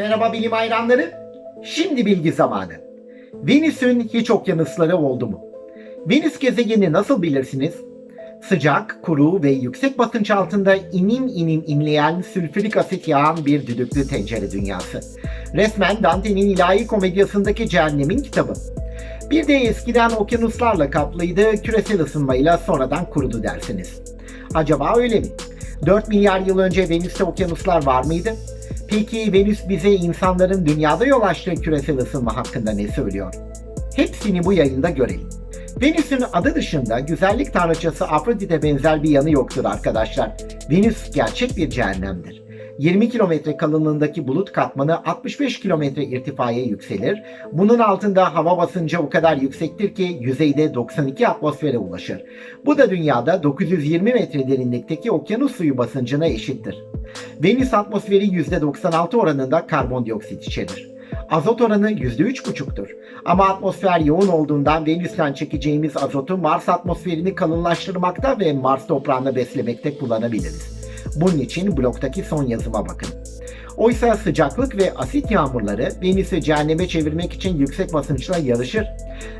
Merhaba bilim hayranları. Şimdi bilgi zamanı. Venüs'ün hiç okyanusları oldu mu? Venüs gezegeni nasıl bilirsiniz? Sıcak, kuru ve yüksek basınç altında inim inim inleyen sülfürik asit yağan bir düdüklü tencere dünyası. Resmen Dante'nin ilahi komedyasındaki cehennemin kitabı. Bir de eskiden okyanuslarla kaplıydı, küresel ısınmayla sonradan kurudu dersiniz. Acaba öyle mi? 4 milyar yıl önce Venüs'te okyanuslar var mıydı? Peki Venüs bize insanların dünyada yol açtığı küresel ısınma hakkında ne söylüyor? Hepsini bu yayında görelim. Venüs'ün adı dışında güzellik tanrıçası Afrodite benzer bir yanı yoktur arkadaşlar. Venüs gerçek bir cehennemdir. 20 kilometre kalınlığındaki bulut katmanı 65 kilometre irtifaya yükselir. Bunun altında hava basıncı o kadar yüksektir ki yüzeyde 92 atmosfere ulaşır. Bu da dünyada 920 metre derinlikteki okyanus suyu basıncına eşittir. Venüs atmosferi %96 oranında karbondioksit içerir. Azot oranı %3,5'tur. Ama atmosfer yoğun olduğundan Venüs'ten çekeceğimiz azotu Mars atmosferini kalınlaştırmakta ve Mars toprağını beslemekte kullanabiliriz. Bunun için bloktaki son yazıma bakın. Oysa sıcaklık ve asit yağmurları Venüs'ü cehenneme çevirmek için yüksek basınçla yarışır.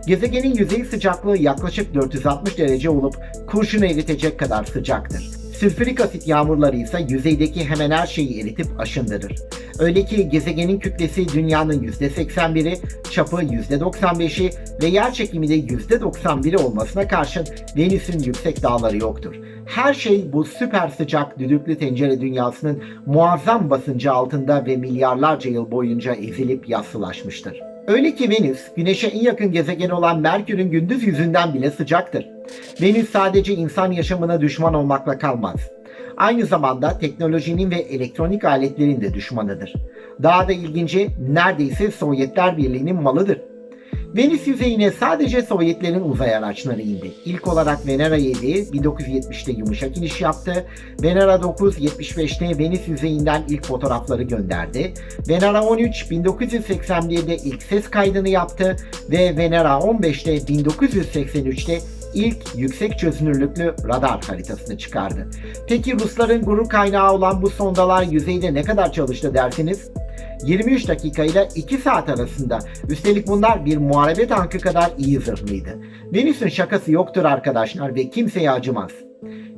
Gezegenin yüzey sıcaklığı yaklaşık 460 derece olup kurşunu eritecek kadar sıcaktır. Sülfürik asit yağmurları ise yüzeydeki hemen her şeyi eritip aşındırır. Öyle ki gezegenin kütlesi dünyanın %81'i, çapı %95'i ve yer çekimi de %91'i olmasına karşın Venüs'ün yüksek dağları yoktur. Her şey bu süper sıcak düdüklü tencere dünyasının muazzam basıncı altında ve milyarlarca yıl boyunca ezilip yassılaşmıştır. Öyle ki Venüs, Güneş'e en yakın gezegen olan Merkür'ün gündüz yüzünden bile sıcaktır. Venüs sadece insan yaşamına düşman olmakla kalmaz. Aynı zamanda teknolojinin ve elektronik aletlerin de düşmanıdır. Daha da ilginci neredeyse Sovyetler Birliği'nin malıdır. Venüs yüzeyine sadece Sovyetlerin uzay araçları indi. İlk olarak Venera 7 1970'te yumuşak iniş yaptı. Venera 9 75'te Venüs yüzeyinden ilk fotoğrafları gönderdi. Venera 13 1981'de ilk ses kaydını yaptı ve Venera 15'te 1983'te ilk yüksek çözünürlüklü radar haritasını çıkardı. Peki Rusların gurur kaynağı olan bu sondalar yüzeyde ne kadar çalıştı dersiniz? 23 dakika ile 2 saat arasında. Üstelik bunlar bir muharebe tankı kadar iyi zırhlıydı. Venüs'ün şakası yoktur arkadaşlar ve kimseye acımaz.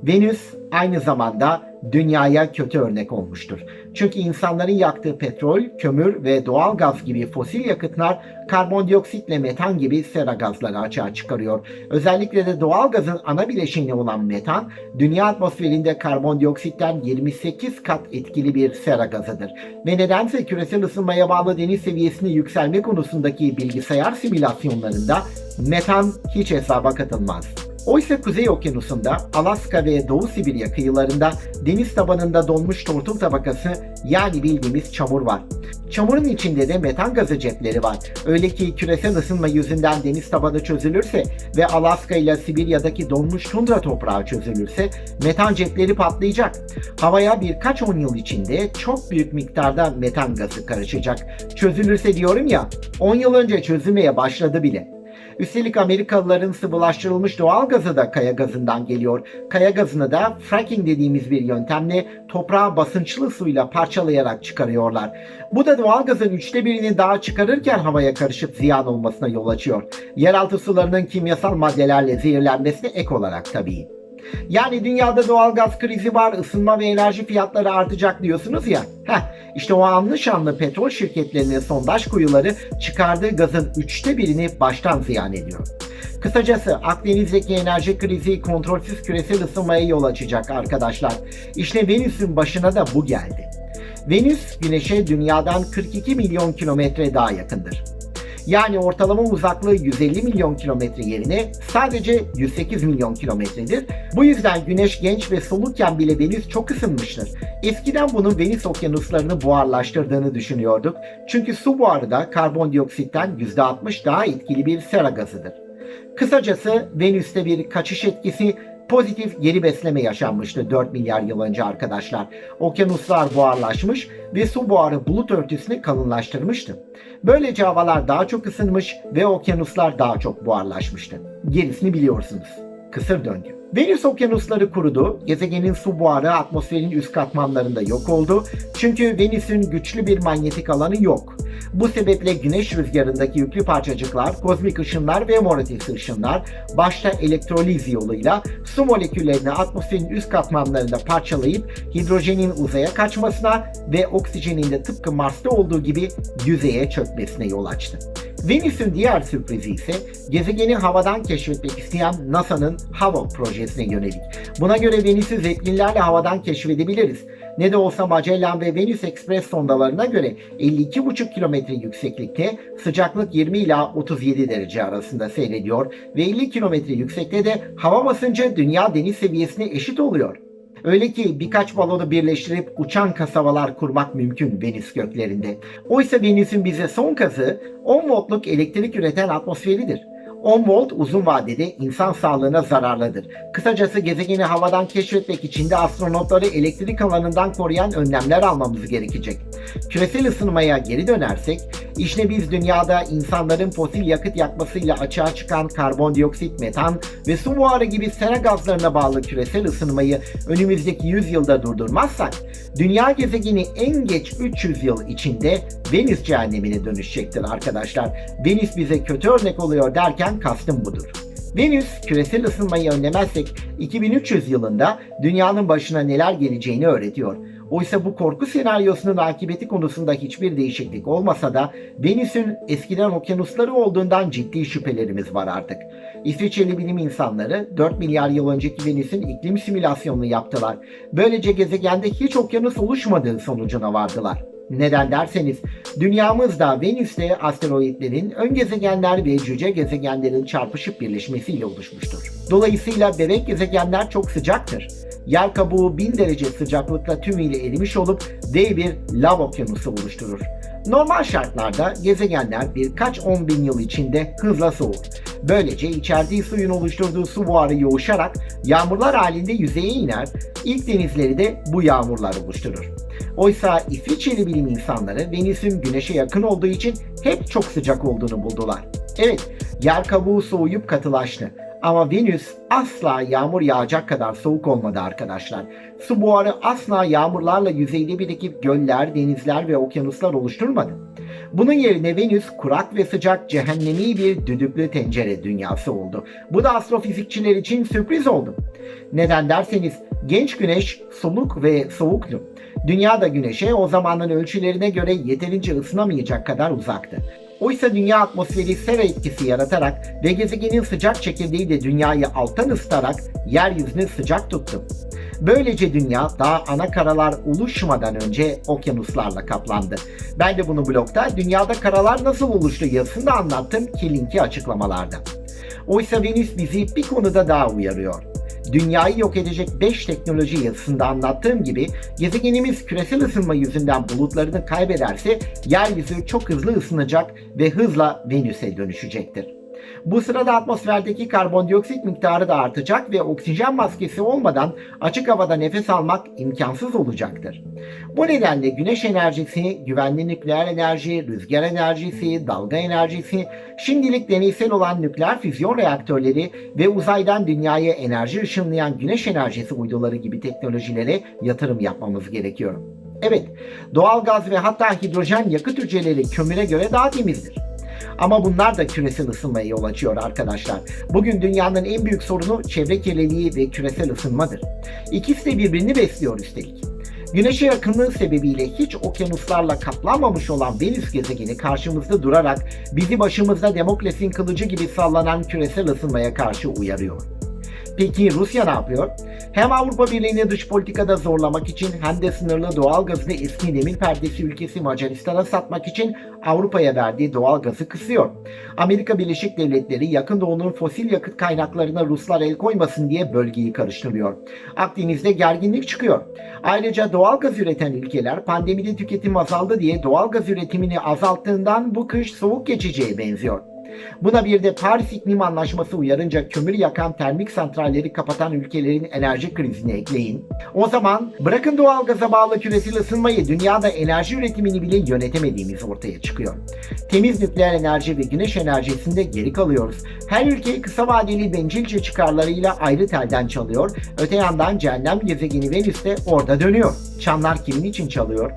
Venüs aynı zamanda dünyaya kötü örnek olmuştur. Çünkü insanların yaktığı petrol, kömür ve doğal gaz gibi fosil yakıtlar karbondioksit ve metan gibi sera gazları açığa çıkarıyor. Özellikle de doğal gazın ana bileşeni olan metan, dünya atmosferinde karbondioksitten 28 kat etkili bir sera gazıdır. Ve nedense küresel ısınmaya bağlı deniz seviyesini yükselme konusundaki bilgisayar simülasyonlarında metan hiç hesaba katılmaz. Oysa Kuzey Okyanusu'nda, Alaska ve Doğu Sibirya kıyılarında deniz tabanında donmuş tortul tabakası yani bildiğimiz çamur var. Çamurun içinde de metan gazı cepleri var. Öyle ki küresel ısınma yüzünden deniz tabanı çözülürse ve Alaska ile Sibirya'daki donmuş tundra toprağı çözülürse metan cepleri patlayacak. Havaya birkaç on yıl içinde çok büyük miktarda metan gazı karışacak. Çözülürse diyorum ya 10 yıl önce çözülmeye başladı bile. Üstelik Amerikalıların sıvılaştırılmış doğal gazı da kaya gazından geliyor. Kaya gazını da fracking dediğimiz bir yöntemle toprağı basınçlı suyla parçalayarak çıkarıyorlar. Bu da doğal gazın üçte birini daha çıkarırken havaya karışıp ziyan olmasına yol açıyor. Yeraltı sularının kimyasal maddelerle zehirlenmesine ek olarak tabii. Yani dünyada doğal gaz krizi var, ısınma ve enerji fiyatları artacak diyorsunuz ya. Heh, işte o anlı şanlı petrol şirketlerinin sondaj kuyuları çıkardığı gazın üçte birini baştan ziyan ediyor. Kısacası Akdeniz'deki enerji krizi kontrolsüz küresel ısınmaya yol açacak arkadaşlar. İşte Venüs'ün başına da bu geldi. Venüs Güneş'e dünyadan 42 milyon kilometre daha yakındır. Yani ortalama uzaklığı 150 milyon kilometre yerine sadece 108 milyon kilometredir. Bu yüzden Güneş genç ve solukken bile Venüs çok ısınmıştır. Eskiden bunun Venüs okyanuslarını buharlaştırdığını düşünüyorduk. Çünkü su buharı da karbondioksitten %60 daha etkili bir sera gazıdır. Kısacası Venüs'te bir kaçış etkisi pozitif geri besleme yaşanmıştı 4 milyar yıl önce arkadaşlar. Okyanuslar buharlaşmış ve su buharı bulut örtüsünü kalınlaştırmıştı. Böylece havalar daha çok ısınmış ve okyanuslar daha çok buharlaşmıştı. Gerisini biliyorsunuz. kısır döngü. Venüs okyanusları kurudu, gezegenin su buharı atmosferin üst katmanlarında yok oldu. Çünkü Venüs'ün güçlü bir manyetik alanı yok. Bu sebeple güneş rüzgarındaki yüklü parçacıklar, kozmik ışınlar ve mor ötesi ışınlar başta elektroliz yoluyla su moleküllerini atmosferin üst katmanlarında parçalayıp hidrojenin uzaya kaçmasına ve oksijenin de tıpkı Mars'ta olduğu gibi yüzeye çökmesine yol açtı. Venüs'ün diğer sürprizi ise gezegeni havadan keşfetmek isteyen NASA'nın HAVO projesine yönelik. Buna göre Venüs'ü zeplinlerle havadan keşfedebiliriz. Ne de olsa Magellan ve Venüs Express sondalarına göre 52,5 kilometre yükseklikte sıcaklık 20 ila 37 derece arasında seyrediyor ve 50 kilometre yüksekte de hava basıncı dünya deniz seviyesine eşit oluyor. Öyle ki birkaç balonu birleştirip uçan kasabalar kurmak mümkün Venüs göklerinde. Oysa Venüs'ün bize son kazı 10 voltluk elektrik üreten atmosferidir. 10 volt uzun vadede insan sağlığına zararlıdır. Kısacası gezegeni havadan keşfetmek için de astronotları elektrik alanından koruyan önlemler almamız gerekecek. Küresel ısınmaya geri dönersek, işte biz dünyada insanların fosil yakıt yakmasıyla açığa çıkan karbondioksit, metan ve su buharı gibi sera gazlarına bağlı küresel ısınmayı önümüzdeki 100 yılda durdurmazsak, dünya gezegeni en geç 300 yıl içinde Venüs cehennemine dönüşecektir arkadaşlar. Venüs bize kötü örnek oluyor derken kastım budur. Venüs küresel ısınmayı önlemezsek 2300 yılında dünyanın başına neler geleceğini öğretiyor. Oysa bu korku senaryosunun akıbeti konusunda hiçbir değişiklik olmasa da Venüs'ün eskiden okyanusları olduğundan ciddi şüphelerimiz var artık. İsviçreli bilim insanları 4 milyar yıl önceki Venüs'ün iklim simülasyonunu yaptılar. Böylece gezegende hiç okyanus oluşmadığı sonucuna vardılar. Neden derseniz dünyamız da Venüs'te asteroidlerin, ön gezegenler ve cüce gezegenlerin çarpışıp birleşmesiyle oluşmuştur. Dolayısıyla bebek gezegenler çok sıcaktır. Yer kabuğu 1000 derece sıcaklıkla tümüyle erimiş olup dev bir lav okyanusu oluşturur. Normal şartlarda gezegenler birkaç on bin yıl içinde hızla soğur. Böylece içerdiği suyun oluşturduğu su buharı yoğuşarak yağmurlar halinde yüzeye iner, ilk denizleri de bu yağmurlar oluşturur. Oysa İsviçreli bilim insanları Venüs'ün güneşe yakın olduğu için hep çok sıcak olduğunu buldular. Evet, yer kabuğu soğuyup katılaştı. Ama Venüs asla yağmur yağacak kadar soğuk olmadı arkadaşlar. Su buharı asla yağmurlarla yüzeyde birikip göller, denizler ve okyanuslar oluşturmadı. Bunun yerine Venüs kurak ve sıcak cehennemi bir düdüklü tencere dünyası oldu. Bu da astrofizikçiler için sürpriz oldu. Neden derseniz genç güneş soluk ve soğuktu. Dünya da güneşe o zamanın ölçülerine göre yeterince ısınamayacak kadar uzaktı. Oysa dünya atmosferi sera etkisi yaratarak ve gezegenin sıcak çekirdeği de dünyayı alttan ısıtarak yeryüzünü sıcak tuttu. Böylece dünya daha ana karalar oluşmadan önce okyanuslarla kaplandı. Ben de bunu blogda dünyada karalar nasıl oluştu yazısında anlattım ki linki açıklamalarda. Oysa Venüs bizi bir konuda daha uyarıyor. Dünyayı yok edecek 5 teknoloji yazısında anlattığım gibi gezegenimiz küresel ısınma yüzünden bulutlarını kaybederse yeryüzü çok hızlı ısınacak ve hızla Venüs'e dönüşecektir. Bu sırada atmosferdeki karbondioksit miktarı da artacak ve oksijen maskesi olmadan açık havada nefes almak imkansız olacaktır. Bu nedenle güneş enerjisi, güvenli nükleer enerji, rüzgar enerjisi, dalga enerjisi, şimdilik deneysel olan nükleer füzyon reaktörleri ve uzaydan dünyaya enerji ışınlayan güneş enerjisi uyduları gibi teknolojilere yatırım yapmamız gerekiyor. Evet, doğal gaz ve hatta hidrojen yakıt hücreleri kömüre göre daha temizdir. Ama bunlar da küresel ısınmaya yol açıyor arkadaşlar. Bugün dünyanın en büyük sorunu çevre kirliliği ve küresel ısınmadır. İkisi de birbirini besliyor üstelik. Güneşe yakınlığı sebebiyle hiç okyanuslarla kaplanmamış olan Venüs gezegeni karşımızda durarak bizi başımızda Demokles'in kılıcı gibi sallanan küresel ısınmaya karşı uyarıyor. Peki Rusya ne yapıyor? Hem Avrupa Birliği'ni dış politikada zorlamak için hem de sınırlı doğal gazını eski demir perdesi ülkesi Macaristan'a satmak için Avrupa'ya verdiği doğal gazı kısıyor. Amerika Birleşik Devletleri yakın doğunun fosil yakıt kaynaklarına Ruslar el koymasın diye bölgeyi karıştırıyor. Akdeniz'de gerginlik çıkıyor. Ayrıca doğal gaz üreten ülkeler pandemide tüketim azaldı diye doğal gaz üretimini azalttığından bu kış soğuk geçeceğe benziyor. Buna bir de Paris İklim Anlaşması uyarınca kömür yakan termik santralleri kapatan ülkelerin enerji krizini ekleyin. O zaman bırakın doğalgaza bağlı küresel ısınmayı dünyada enerji üretimini bile yönetemediğimiz ortaya çıkıyor. Temiz nükleer enerji ve güneş enerjisinde geri kalıyoruz. Her ülke kısa vadeli bencilce çıkarlarıyla ayrı telden çalıyor. Öte yandan cehennem gezegeni Venüs de orada dönüyor. Çanlar kimin için çalıyor?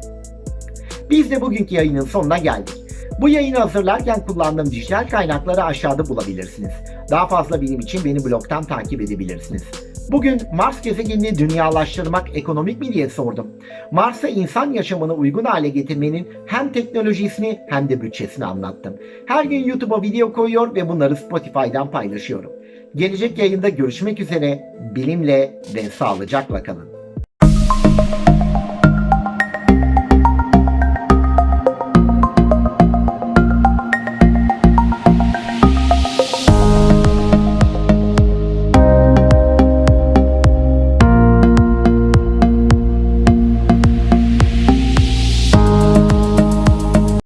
Biz de bugünkü yayının sonuna geldik. Bu yayını hazırlarken kullandığım dijital kaynakları aşağıda bulabilirsiniz. Daha fazla bilim için beni blogdan takip edebilirsiniz. Bugün Mars gezegenini dünyalaştırmak ekonomik mi diye sordum. Mars'a insan yaşamını uygun hale getirmenin hem teknolojisini hem de bütçesini anlattım. Her gün YouTube'a video koyuyor ve bunları Spotify'dan paylaşıyorum. Gelecek yayında görüşmek üzere. Bilimle ve sağlıcakla kalın.